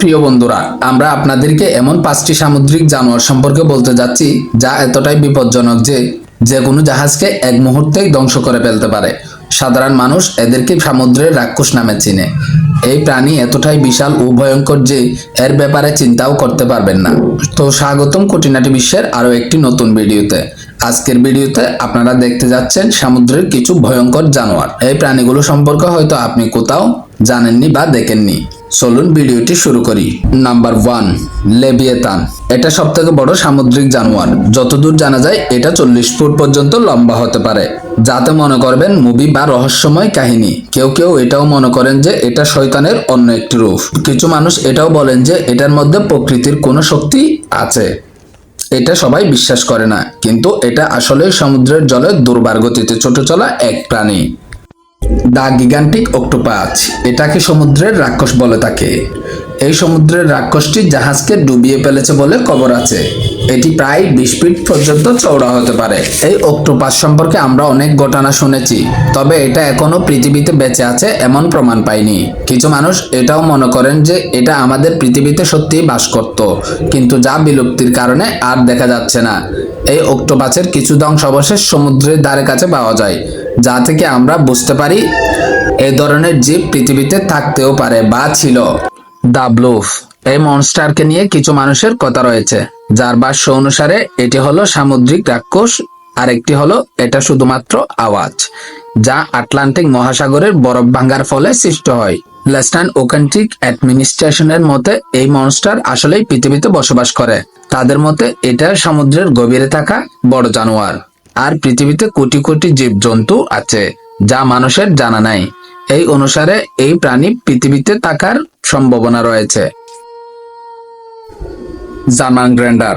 প্রিয় বন্ধুরা, আমরা আপনাদেরকে এমন পাঁচটি সামুদ্রিক জানোয়ার সম্পর্কে বলতে যাচ্ছি যা এতটাই বিপজ্জনক যে যে কোনো জাহাজকে এক মুহূর্তেই ধ্বংস করে ফেলতে পারে। সাধারণ মানুষ এদেরকে সমুদ্রের রাক্ষস নামে চিনে। এই প্রাণী এতটাই বিশাল ও ভয়ঙ্কর যে এর ব্যাপারে চিন্তাও করতে পারবেন না। তো স্বাগতম কোটিনাটি বিশ্বের আরও একটি নতুন ভিডিওতে। আজকের ভিডিওতে আপনারা দেখতে যাচ্ছেন সমুদ্রের কিছু ভয়ঙ্কর জানোয়ার। এই প্রাণীগুলো সম্পর্কে হয়তো আপনি কোথাও জানেননি বা দেখেননি। চলুন ভিডিওটি শুরু করি। নাম্বার ওয়ান লেবিয়েতান এটা সব থেকে বড় সামুদ্রিক জানোয়ার। যতদূর জানা যায়, এটা চল্লিশ ফুট পর্যন্ত লম্বা হতে পারে। যাতে মনে করবেন মুভি বা রহস্যময় কাহিনী। কেউ কেউ এটাও মনে করেন যে, এটা শয়তানের অন্য একটি রূপ। কিছু মানুষ এটাও বলেন যে, এটার মধ্যে প্রকৃতির কোনো শক্তি আছে। এটা সবাই বিশ্বাস করে না। কিন্তু এটা আসলে সমুদ্রের জলে দুর্বার গতিতে ছোট চলা এক প্রাণী। The gigantic octopus. এটাকে সমুদ্রের রাক্ষস বলে থাকে এই সমুদ্রের রাক্ষসটি জাহাজকে ডুবিয়ে ফেলেছে বলে খবর আছে। এটি প্রায় বিশ ফিট পর্যন্ত চওড়া হতে পারে। এই অক্টোপাস সম্পর্কে আমরা অনেক ঘটনা শুনেছি, তবে এটা এখনও পৃথিবীতে বেঁচে আছে এমন প্রমাণ পাইনি। কিছু মানুষ এটাও মনে করেন যে এটা আমাদের পৃথিবীতে সত্যিই বাস করত, কিন্তু যা বিলুপ্তির কারণে আর দেখা যাচ্ছে না। এই অক্টোপাসের কিছু ধ্বংসাবশেষ সমুদ্রের ধারে কাছে পাওয়া যায়। যা থেকে আমরা বুঝতে পারি এই ধরনের জীব পৃথিবীতে থাকতেও পারে বা ছিল। দ্য ব্লুফ এই মনস্টারকে নিয়ে কিছু মানুষের কথা রয়েছে, যার ভাষ্য অনুসারে এটি হলো সামুদ্রিক রাক্ষস আর একটি হলো এটা শুধুমাত্র আওয়াজ, যা আটলান্টিক মহাসাগরের বরফ ভাঙ্গার ফলে সৃষ্টি হয়। লেস্টার্ন ওকান্ট্রিক অ্যাডমিনিস্ট্রেশনের মতে, এই মনস্টার আসলেই পৃথিবীতে বসবাস করে। তাদের মতে, এটা সমুদ্রের গভীরে থাকা বড় জানোয়ার। আর পৃথিবীতে কোটি কোটি জীবজন্তু আছে, যা মানুষের জানা নাই। এই অনুসারে এই প্রাণী পৃথিবীতে থাকার সম্ভাবনা রয়েছে। জার্মান গ্র্যান্ডার।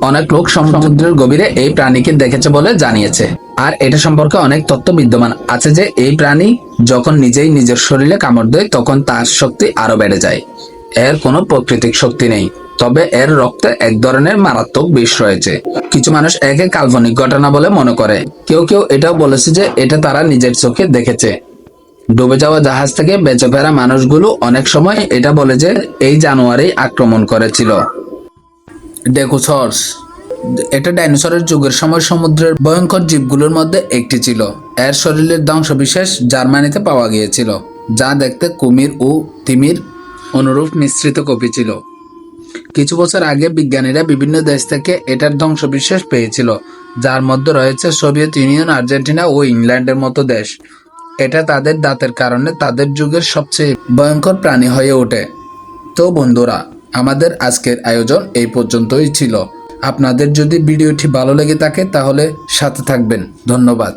অনেক লোক সমুদ্রের গভীরে এই প্রাণীকে দেখেছে বলে জানিয়েছে। আর এটা সম্পর্কে অনেক তথ্য বিদ্যমান আছে যে এই প্রাণী যখন নিজেই নিজের শরীরে কামড় দেয়, তখন তার শক্তি আরও বেড়ে যায়। এর কোনো প্রাকৃতিক শক্তি নেই। তবে এর রক্তে এক ধরনের মারাত্মক বিষ রয়েছে। কিছু মানুষ একে কাল্পনিক ঘটনা বলে মনে করে। কেউ কেউ এটাও বলেছে যে এটা তারা নিজের চোখে দেখেছে। ডুবে যাওয়া জাহাজ থেকে বেঁচে ফেরা মানুষগুলো অনেক সময় এটা বলে যে এই জানুয়ারি আক্রমণ করেছিল। ডেকোসর্স এটা ডাইনোসরের যুগের সময় সমুদ্রের ভয়ঙ্কর জীবগুলোর মধ্যে একটি ছিল। এর শরীরের ধ্বংসবিশেষ জার্মানিতে পাওয়া গিয়েছিল, যা দেখতে কুমির ও তিমির অনুরূপ মিশ্রিত কপি ছিল। কিছু বছর আগে বিজ্ঞানীরা বিভিন্ন দেশ থেকে এটার ধ্বংসবিশেষ পেয়েছিল, যার মধ্যে রয়েছে সোভিয়েত ইউনিয়ন, আর্জেন্টিনা ও ইংল্যান্ডের মতো দেশ। এটা তাদের দাঁতের কারণে তাদের যুগের সবচেয়ে ভয়ঙ্কর প্রাণী হয়ে ওঠে। তো বন্ধুরা, আমাদের আজকের আয়োজন এই পর্যন্তই ছিল। আপনাদের যদি ভিডিওটি ভালো লেগে থাকে, তাহলে সাথে থাকবেন। ধন্যবাদ।